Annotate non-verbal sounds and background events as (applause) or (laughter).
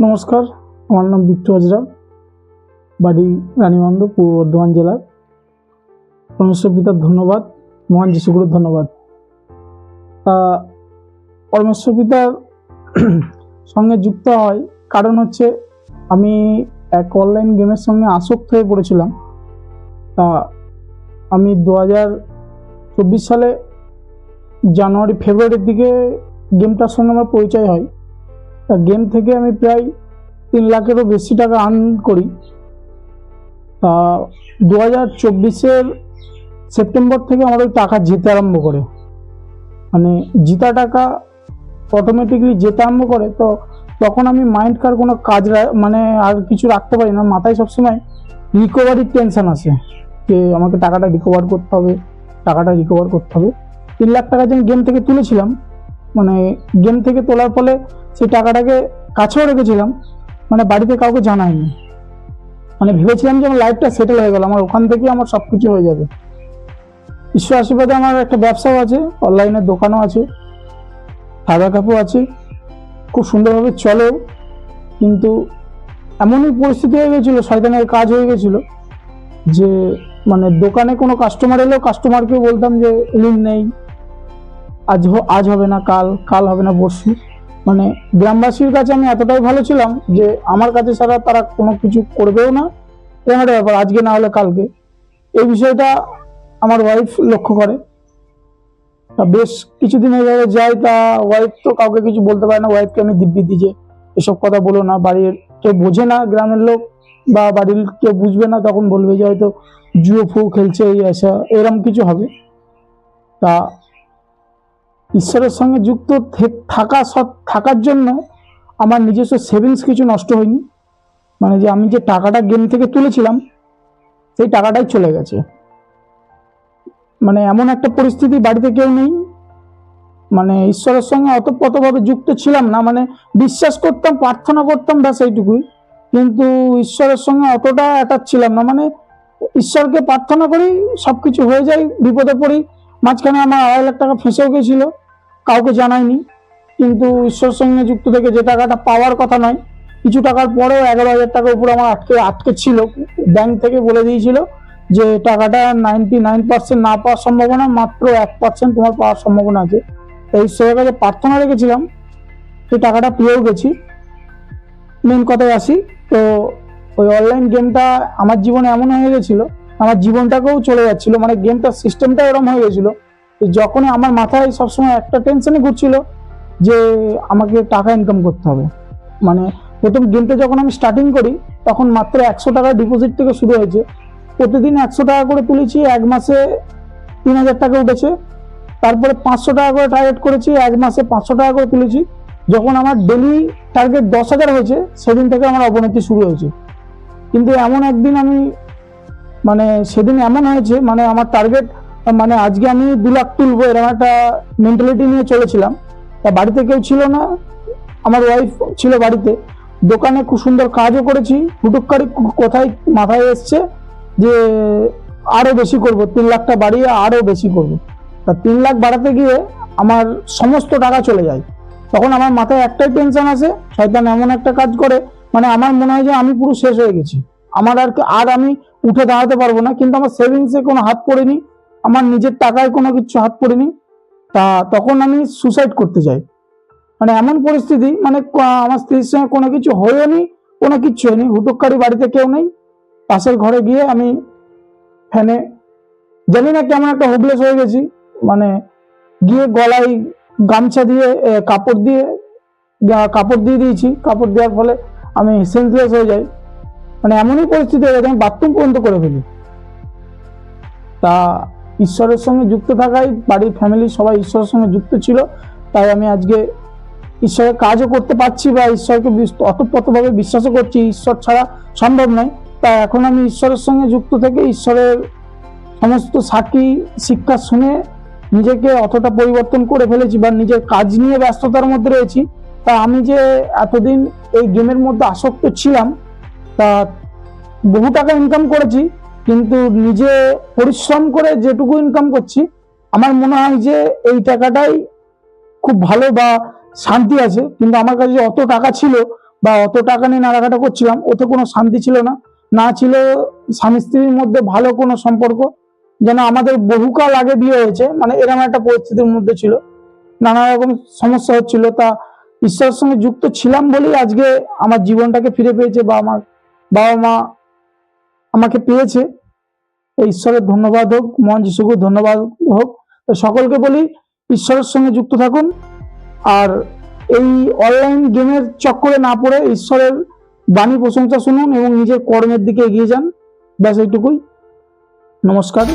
নমস্কার, আমার নাম বিট্টু হাজরা, বাড়ি রানীবন্ধ, পূর্ব বর্ধমান জেলার পরমেশ্বর পিতার ধন্যবাদ, মহান যিশুগুরুর ধন্যবাদ। পরমেশ্বর পিতার (clears throat) সঙ্গে যুক্ত হয় কারণ হচ্ছে আমি এক অনলাইন গেমের সঙ্গে আসক্ত হয়ে পড়েছিলাম। তা আমি দু হাজার চব্বিশ সালে জানুয়ারি, ফেব্রুয়ারির দিকে গেমটার সঙ্গে আমার পরিচয় হয়। গেম থেকে আমি প্রায় তিন লাখেরও বেশি টাকা আর্ন করি। তা দু হাজার চব্বিশের সেপ্টেম্বর থেকে আমার ওই টাকা যেতে আরম্ভ করে। মানে জিতা টাকা অটোমেটিকলি যেতে আরম্ভ করে, তো তখন আমি মাইন্ড কার কোনো কাজ মানে আর কিছু রাখতে পারি না। মাথায় সবসময় রিকভারির টেনশন আসে যে আমাকে টাকাটা রিকভার করতে হবে, টাকাটা রিকভার করতে হবে। তিন লাখ টাকা যে গেম থেকে তুলেছিলাম মানে গেম থেকে তোলার ফলে সেই টাকাটাকে কাছেও রেখেছিলাম মানে বাড়িতে কাউকে জানাইনি। মানে ভেবেছিলাম যে আমার লাইফটা সেটেল হয়ে গেল, আমার ওখান থেকেই আমার সব কিছু হয়ে যাবে। ঈশ্বর আশীর্বাদে আমার একটা ব্যবসাও আছে অনলাইনের দোকানও আছে সাদা কাপও আছে, খুব সুন্দরভাবে চলেও কিন্তু এমনই পরিস্থিতি হয়ে গেছিল, শয়তানের কাজ হয়ে গেছিল, যে মানে দোকানে কোনো কাস্টমার এলেও কাস্টমারকে বলতাম যে লিঙ্ক নেই, আজ আজ হবে না, কাল কাল হবে না, পরশু। মানে গ্রামবাসীর কাছে আমি এতটাই ভালো ছিলাম যে আমার কাছে ছাড়া তারা কোনো কিছু করবেও না। এরকম একটা ব্যাপার, আজকে না হলে কালকে। এই বিষয়টা আমার ওয়াইফ লক্ষ্য করে। তা বেশ কিছুদিন এইভাবে যাই তা ওয়াইফ তো কাউকে কিছু বলতে পারে না। ওয়াইফকে আমি দিব্যি দিই যে, এসব কথা বলো না, বাড়ির কেউ বোঝে না গ্রামের লোক বা বাড়ির কেউ বুঝবে না, তখন বলবে যে হয়তো জুয়ো ফু খেলছে এই আসা এরম কিছু হবে। তা ঈশ্বরের সঙ্গে যুক্ত থাকা সৎ- থাকার জন্য আমার নিজস্ব সেভিংস কিছু নষ্ট হয়নি। মানে যে আমি যে টাকাটা গেম থেকে তুলেছিলাম, সেই টাকাটাই চলে গেছে। মানে এমন একটা পরিস্থিতি বাড়িতে কেউ নেই। মানে ঈশ্বরের সঙ্গে অতপ্রতভাবে যুক্ত ছিলাম না। মানে বিশ্বাস করতাম, প্রার্থনা করতাম, ব্যাস এইটুকুই। কিন্তু ঈশ্বরের সঙ্গে অতটা অ্যাটাচ ছিলাম না। মানে ঈশ্বরকে প্রার্থনা করি সব কিছু হয়ে যায়, বিপদে পড়ি। মাঝখানে আমার আড়াই লাখ টাকা ফেঁসেও গেছিল। কাউকে জানায়নি। কিন্তু ঈশ্বর সঙ্গে যুক্ত থেকে যে টাকাটা পাওয়ার কথা নয়, কিছু টাকার পরেও এগারো হাজার টাকার উপর আমার আটকে আটকে ছিল। ব্যাংক থেকে বলে দিয়েছিল যে টাকাটা নাইনটি নাইন পার্সেন্ট না পাওয়ার সম্ভাবনা, মাত্র এক পার্সেন্ট তোমার পাওয়ার সম্ভাবনা আছে। তাই ঈশ্বরের কাছে প্রার্থনা রেখেছিলাম সেই টাকাটা পেয়েও গেছি। মেন কথায় আসি, তো ওই অনলাইন গেমটা আমার জীবনে এমন হয়ে গেছিল, আমার জীবনটাকেও চলে যাচ্ছিল মানে গেমটার সিস্টেমটা এরকম হয়ে গেছিল যে যখনই আমার মাথায় সবসময় একটা টেনশনই ঘুরছিল যে আমাকে টাকা ইনকাম করতে হবে। মানে প্রথম গেমটা যখন আমি স্টার্টিং করি, তখন মাত্র একশো টাকা ডিপোজিট থেকে শুরু হয়েছে। প্রতিদিন একশো টাকা করে তুলেছি, এক মাসে তিন হাজার টাকা উঠেছে। তারপরে পাঁচশো টাকা করে টার্গেট করেছি, এক মাসে পাঁচশো টাকা করে তুলেছি। যখন আমার ডেলি টার্গেট দশ হাজার হয়েছে, সেদিন থেকে আমার অবনতি শুরু হয়েছে। কিন্তু এমন একদিন আমি মানে সেদিন এমন হয়েছে মানে আমার টার্গেট মানে আজকে আমি দু লাখ তুলবো, এরকম একটা মেন্টালিটি নিয়ে চলেছিলাম। তা বাড়িতে কেউ ছিল না, আমার ওয়াইফ ছিল বাড়িতে। দোকানে খুব সুন্দর কাজও করেছি হুটুকারি কোথায় মাথায় এসছে যে আরও বেশি করব, তিন লাখটা বাড়িয়ে আরও বেশি করব। তা তিন লাখ বাড়াতে গিয়ে আমার সমস্ত টাকা চলে যায়। তখন আমার মাথায় একটাই টেনশন আসে, শয়তান এমন একটা কাজ করে মানে আমার মনে হয় যে আমি পুরো শেষ হয়ে গেছি। আমার আর কি- আর আমি উঠে দাঁড়াতে পারব না, কিন্তু আমার সেভিংসে কোনো হাত পড়েনি। আমার নিজের টাকায় কোনো কিছু হাত পড়েনি, তা তখন আমি সুসাইড করতে যাই। মানে এমন পরিস্থিতি মানে আমার স্ত্রীর সঙ্গে কোনো কিছু হয়নি কোনো কিচ্ছু হয়নি। হুটুকারি বাড়িতে কেউ নেই। পাশের ঘরে গিয়ে আমি ফ্যানে, জানি না কেমন একটা হোপলেস হয়ে গেছি। মানে গিয়ে গলায় গামছা দিয়ে কাপড় দিয়ে কাপড় দিয়ে দিয়েছি। কাপড় দেওয়ার ফলে আমি সেন্সলেস হয়ে যাই। মানে এমনই পরিস্থিতি হয়ে গেছে, আমি বাথরুম পর্যন্ত করে ফেলি। তা ঈশ্বরের সঙ্গে যুক্ত থাকায় বাড়ির ফ্যামিলি সবাই ঈশ্বরের সঙ্গে যুক্ত ছিল। তাই আমি আজকে ঈশ্বরের কাজও করতে পারছি বা ঈশ্বরকে অতপ্রতভাবে বিশ্বাসও করছি। ঈশ্বর ছাড়া সম্ভব নয়। তাই এখন আমি ঈশ্বরের সঙ্গে যুক্ত থেকে ঈশ্বরের সমস্ত সাক্ষী, শিক্ষা শুনে নিজেকে অতটা পরিবর্তন করে ফেলেছি বা নিজের কাজ নিয়ে ব্যস্ততার মধ্যে রয়েছি। তা আমি যে এতদিন এই গেমের মধ্যে আসক্ত ছিলাম, তা বহু টাকা ইনকাম করেছি। কিন্তু নিজে পরিশ্রম করে যেটুকু ইনকাম করছি, আমার মনে হয় যে এই টাকাটাই খুব ভালো বা শান্তি আছে। কিন্তু আমার কাছে অত টাকা ছিল বা অত টাকা নিয়ে নাড়াঘাটা করছিলাম, ওতে কোনো শান্তি ছিল না। না ছিল স্বামী স্ত্রীর মধ্যে ভালো কোনো সম্পর্ক, যেন আমাদের বহুকাল আগে বিয়ে হয়েছে মানে এরকম একটা পরিস্থিতির মধ্যে ছিল। নানা রকম সমস্যা হচ্ছিল, তা ঈশ্বরের সঙ্গে যুক্ত ছিলাম বলেই আজকে আমার জীবনটাকে ফিরে পেয়েছে বা আমার বাবা মা আমাকে পেয়েছে। ঈশ্বরের ধন্যবাদ হোক মন যিশুকে ধন্যবাদ হোক। সকলকে বলি, ঈশ্বরের সঙ্গে যুক্ত থাকুন। আর এই অনলাইন গেমের চক্করে না পড়ে ঈশ্বরের বাণী প্রশংসা শুনুন এবং নিজের কর্মের দিকে এগিয়ে যান। ব্যাস এইটুকুই। নমস্কার।